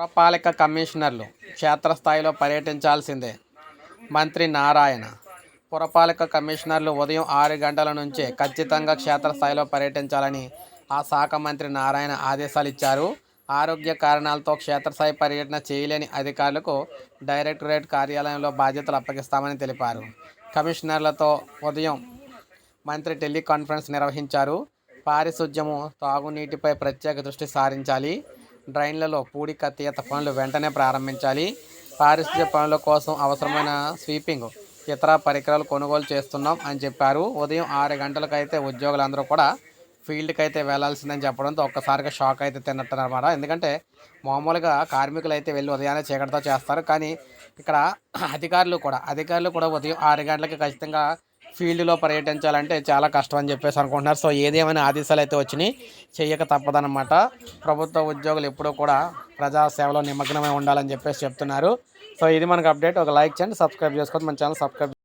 పురపాలిక కమిషనర్లు క్షేత్రస్థాయిలో పర్యటించాల్సిందే. మంత్రి నారాయణ పురపాలక కమిషనర్లు ఉదయం ఆరు గంటల నుంచే ఖచ్చితంగా క్షేత్రస్థాయిలో పర్యటించాలని ఆ శాఖ మంత్రి నారాయణ ఆదేశాలు ఇచ్చారు ఆరోగ్య కారణాలతో క్షేత్రస్థాయి పర్యటన చేయలేని అధికారులకు డైరెక్టరేట్ కార్యాలయంలో బాధ్యతలు అప్పగిస్తామని తెలిపారు. కమిషనర్లతో ఉదయం మంత్రి టెలికాన్ఫరెన్స్ నిర్వహించారు. పారిశుద్ధ్యము తాగునీటిపై ప్రత్యేక దృష్టి సారించాలి. డ్రైన్లలో పూడిక తీత పనులు వెంటనే ప్రారంభించాలి. పారిశుద్ధ్య పనుల కోసం అవసరమైన స్వీపింగ్ ఇతర పరికరాలు కొనుగోలు చేస్తున్నాం అని చెప్పారు. ఉదయం ఆరు గంటలకైతే ఉద్యోగులందరూ కూడా ఫీల్డ్కి అయితే వెళ్ళాల్సిందని చెప్పడంతో ఒక్కసారిగా షాక్ అయితే తిన్నట్టున్నమాట. ఎందుకంటే మామూలుగా కార్మికులు అయితే వెళ్ళి ఉదయాన్నే చీకటితో చేస్తారు. కానీ ఇక్కడ అధికారులు కూడా అధికారులు కూడా ఉదయం ఆరు గంటలకి ఖచ్చితంగా ఫీల్డ్లో పర్యటించాలంటే చాలా కష్టం అని చెప్పేసి అనుకుంటున్నారు. సో ఏదేమైనా ఆదేశాలు అయితే వచ్చినాయి. చేయక తప్పదనమాట ప్రభుత్వ ఉద్యోగులు ఎప్పుడూ కూడా ప్రజాసేవలో నిమగ్నమై ఉండాలని చెప్పేసి చెప్తున్నారు. సో ఇది మనకు అప్డేట్. ఒక లైక్ చేయండి సబ్స్క్రైబ్ చేసుకోండి. మన ఛానల్ సబ్స్క్రైబ్